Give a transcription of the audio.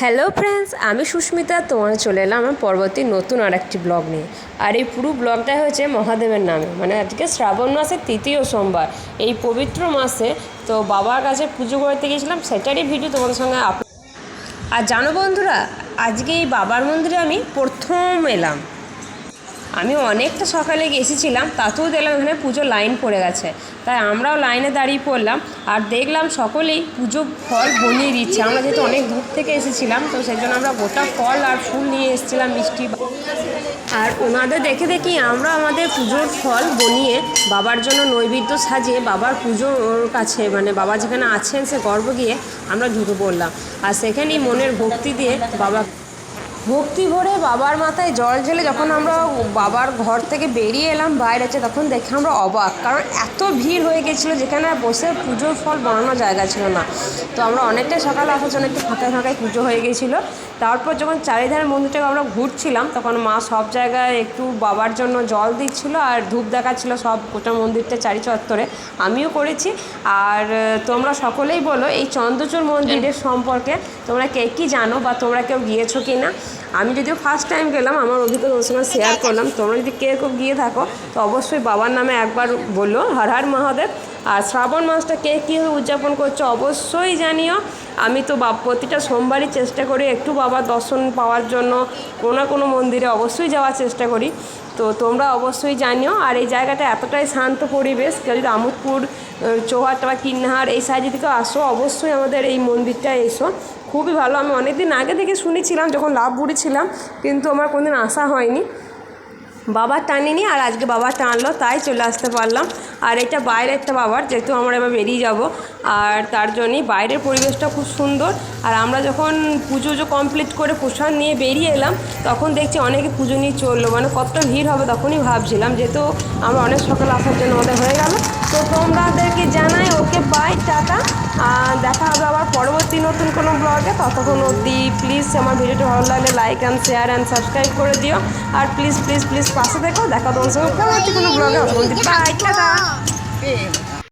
Hello friends আমি সুস্মিতা, তোমার চলে এলাম আমার পরবর্তী নতুন আর একটি ব্লগ নিয়ে। আর এই পুরো ব্লগটা হয়েছে মহাদেবের নামে। মানে আজকে শ্রাবণ মাসের তৃতীয় সোমবার। এই পবিত্র মাসে তো বাবার কাছে পুজো করতে গিয়েছিলাম সেটারই ভিডিও তোমাদের সঙ্গে আপ আর জানো বন্ধুরা, আজকে এই বাবার মন্দিরে আমি প্রথম এলাম। আমি অনেকটা সকালে এসেছিলাম, তাতেও দেখলাম এখানে পুজো লাইন পড়ে গেছে। তাই আমরাও লাইনে দাঁড়িয়ে পড়লাম, আর দেখলাম সকলেই পুজো ফল বনিয়ে দিচ্ছে। আমরা যেহেতু অনেক দূর থেকে এসেছিলাম, তো সেই জন্য আমরা গোটা ফল আর ফুল নিয়ে এসেছিলাম মিষ্টি। আর ওনাদের দেখে দেখি আমরা আমাদের পুজোর ফল বনিয়ে বাবার জন্য নৈবেদ্য সাজিয়ে বাবার পুজোর কাছে মানে বাবা যেখানে আছেন সে গর্ব গিয়ে আমরা ঢুকে পড়লাম। আর সেখানেই মনের ভক্তি দিয়ে বাবা ভক্তি ভরে বাবার মাথায় জল ঢেলে যখন আমরা বাবার ঘর থেকে বেরিয়ে এলাম বাইরেছে তখন দেখে আমরা অবাক। কারণ এত ভিড় হয়ে গেছিল যেখানে বসে পুজোর ফল বানানোর জায়গা ছিল না। তো আমরা অনেকটাই সকালে আসার জন্য একটু ফাঁকায় ফাঁকায় পুজো হয়ে গেছিল। তারপর যখন চারিধারে মন্দিরটাকে আমরা ঘুরছিলাম, তখন মা সব জায়গায় একটু বাবার জন্য জল দিচ্ছিল আর ধূপ দেখাচ্ছিল সব গোটা মন্দিরটা চারি চত্বরে। আমিও করেছি। আর তোমরা সকলেই বলো, এই চন্দ্রচূড় মন্দিরের সম্পর্কে তোমরা কে কী জানো বা তোমরা কেউ গিয়েছো কি না আমি যদিও ফার্স্ট টাইম গেলাম, আমার অভিজ্ঞতা ওর সঙ্গে শেয়ার করলাম। তোমরা যদি কে কেউ গিয়ে থাকো, তো অবশ্যই বাবার নামে একবার বলল, হর হর মহাদেব। আর শ্রাবণ মাসটা কে কীভাবে উদযাপন করছ অবশ্যই জানিও। আমি তো বা, প্রতিটা সোমবারই চেষ্টা করি একটু বাবার দর্শন পাওয়ার জন্য, কোনো না কোনো মন্দিরে অবশ্যই যাওয়ার চেষ্টা করি। তো তোমরা অবশ্যই জানিও। আর এই জায়গাটা এতটাই শান্ত পরিবেশ কেউ যদি আমোদপুর চৌহাট বা কিন্নাহার এই সাইডে থেকে আসো। অবশ্যই আমাদের এই মন্দিরটায় এসো। খুবই ভালো। আমি অনেকদিন আগে থেকে শুনেছিলাম, যখন লাভ ছিলাম, কিন্তু আমার কোনোদিন আসা হয়নি। বাবার টানিনি আর আজকে বাবা টানলো, তাই চলে আসতে পারলাম। আর এটা বাইরে একটা বাবার, যেহেতু আমরা এবার বেরিয়ে যাব। আর তার জন্যই বাইরের পরিবেশটা খুব সুন্দর। আর আমরা যখন পুজো কমপ্লিট করে প্রসাদ নিয়ে বেরিয়ে এলাম, তখন দেখছি অনেকে পুজো নিয়ে চলল। মানে কতটা ভিড় হবে তখনই ভাবছিলাম, যেহেতু আমরা অনেক সকাল আসার জন্য আমাদের হয়ে গেল। তো তোমরাদেরকে জানাই, ওকে বাই টাটা। দেখা হবে আবার পরবর্তী নতুন কোনো ব্লগে ততক্ষণ অবধি প্লিজ আমার ভিডিওটা ভালো লাগলে like and share and subscribe করে দিও। আর প্লিজ প্লিজ প্লিজ পাশে দেখো দেখা তোমার সঙ্গে পরবর্তী কোনো ব্লগে অবধি বাই টাটা।